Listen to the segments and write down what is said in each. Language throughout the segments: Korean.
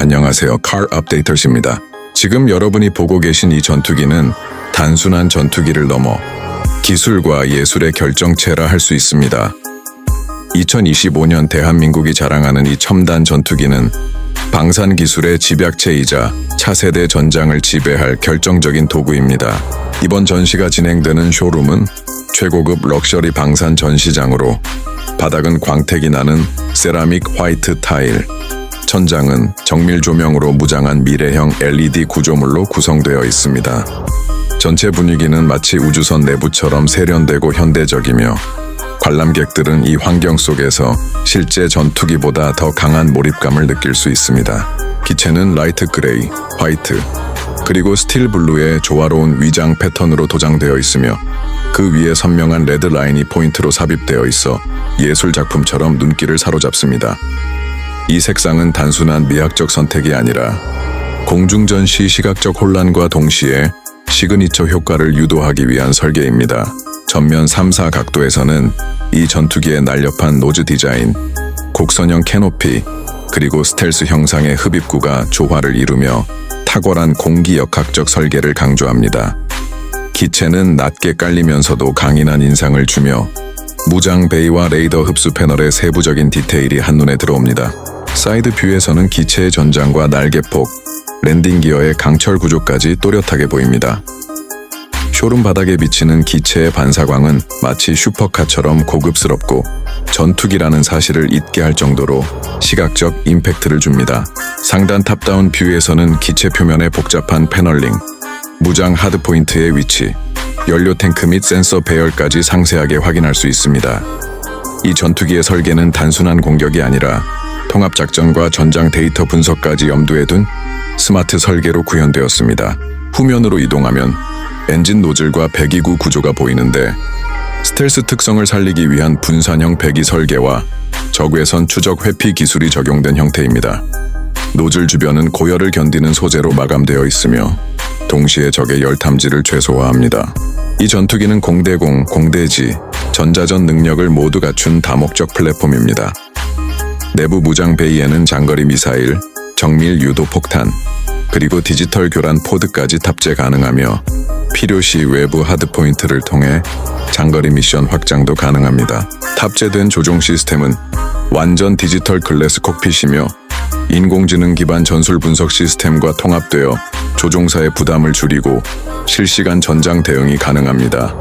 안녕하세요. 칼 업데이터십니다. 지금 여러분이 보고 계신 이 전투기는 단순한 전투기를 넘어 기술과 예술의 결정체라 할 수 있습니다. 2025년 대한민국이 자랑하는 이 첨단 전투기는 방산 기술의 집약체이자 차세대 전장을 지배할 결정적인 도구입니다. 이번 전시가 진행되는 쇼룸은 최고급 럭셔리 방산 전시장으로 바닥은 광택이 나는 세라믹 화이트 타일, 천장은 정밀 조명으로 무장한 미래형 LED 구조물로 구성되어 있습니다. 전체 분위기는 마치 우주선 내부처럼 세련되고 현대적이며 관람객들은 이 환경 속에서 실제 전투기보다 더 강한 몰입감을 느낄 수 있습니다. 기체는 라이트 그레이, 화이트, 그리고 스틸 블루의 조화로운 위장 패턴으로 도장되어 있으며 그 위에 선명한 레드 라인이 포인트로 삽입되어 있어 예술 작품처럼 눈길을 사로잡습니다. 이 색상은 단순한 미학적 선택이 아니라 공중전시 시각적 혼란과 동시에 시그니처 효과를 유도하기 위한 설계입니다. 전면 3사 각도에서는 이 전투기의 날렵한 노즈 디자인, 곡선형 캐노피, 그리고 스텔스 형상의 흡입구가 조화를 이루며 탁월한 공기 역학적 설계를 강조합니다. 기체는 낮게 깔리면서도 강인한 인상을 주며 무장 베이와 레이더 흡수 패널의 세부적인 디테일이 한눈에 들어옵니다. 사이드 뷰에서는 기체의 전장과 날개폭, 랜딩 기어의 강철 구조까지 또렷하게 보입니다. 쇼룸 바닥에 비치는 기체의 반사광은 마치 슈퍼카처럼 고급스럽고 전투기라는 사실을 잊게 할 정도로 시각적 임팩트를 줍니다. 상단 탑다운 뷰에서는 기체 표면의 복잡한 패널링, 무장 하드포인트의 위치, 연료 탱크 및 센서 배열까지 상세하게 확인할 수 있습니다. 이 전투기의 설계는 단순한 공격이 아니라 통합 작전과 전장 데이터 분석까지 염두에 둔 스마트 설계로 구현되었습니다. 후면으로 이동하면 엔진 노즐과 배기구 구조가 보이는데 스텔스 특성을 살리기 위한 분산형 배기 설계와 적외선 추적 회피 기술이 적용된 형태입니다. 노즐 주변은 고열을 견디는 소재로 마감되어 있으며 동시에 적의 열 탐지를 최소화합니다. 이 전투기는 공대공, 공대지, 전자전 능력을 모두 갖춘 다목적 플랫폼입니다. 내부 무장 베이에는 장거리 미사일, 정밀 유도 폭탄, 그리고 디지털 교란 포드까지 탑재 가능하며 필요시 외부 하드포인트를 통해 장거리 미션 확장도 가능합니다. 탑재된 조종 시스템은 완전 디지털 글래스 콕핏이며 인공지능 기반 전술 분석 시스템과 통합되어 조종사의 부담을 줄이고 실시간 전장 대응이 가능합니다.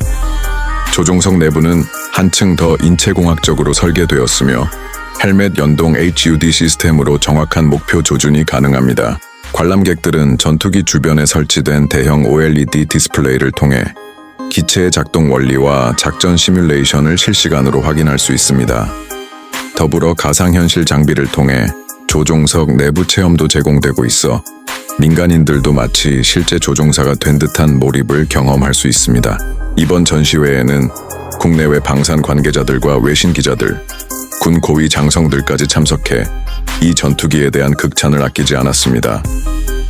조종석 내부는 한층 더 인체공학적으로 설계되었으며 헬멧 연동 HUD 시스템으로 정확한 목표 조준이 가능합니다. 관람객들은 전투기 주변에 설치된 대형 OLED 디스플레이를 통해 기체의 작동 원리와 작전 시뮬레이션을 실시간으로 확인할 수 있습니다. 더불어 가상현실 장비를 통해 조종석 내부 체험도 제공되고 있어 민간인들도 마치 실제 조종사가 된 듯한 몰입을 경험할 수 있습니다. 이번 전시회에는 국내외 방산 관계자들과 외신 기자들, 군 고위 장성들까지 참석해 이 전투기에 대한 극찬을 아끼지 않았습니다.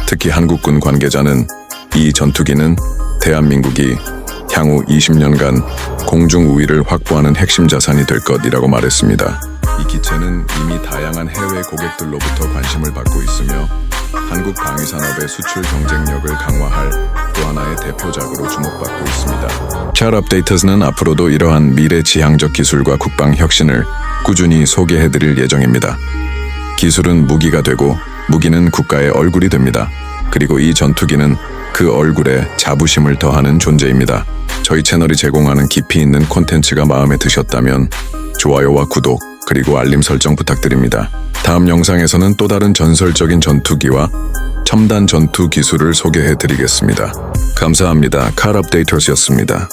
특히 한국군 관계자는 이 전투기는 대한민국이 향후 20년간 공중 우위를 확보하는 핵심 자산이 될 것이라고 말했습니다. 이 기체는 이미 다양한 해외 고객들로부터 관심을 받고 있으며 한국 방위 산업의 수출 경쟁력을 강화할 또 하나의 대표작으로 주목받고 있습니다. 찰 업데이터즈는 앞으로도 이러한 미래 지향적 기술과 국방 혁신을 꾸준히 소개해드릴 예정입니다. 기술은 무기가 되고 무기는 국가의 얼굴이 됩니다. 그리고 이 전투기는 그 얼굴에 자부심을 더하는 존재입니다. 저희 채널이 제공하는 깊이 있는 콘텐츠가 마음에 드셨다면 좋아요와 구독 그리고 알림 설정 부탁드립니다. 다음 영상에서는 또 다른 전설적인 전투기와 첨단 전투 기술을 소개해 드리겠습니다. 감사합니다. 칼 업데이터스였습니다.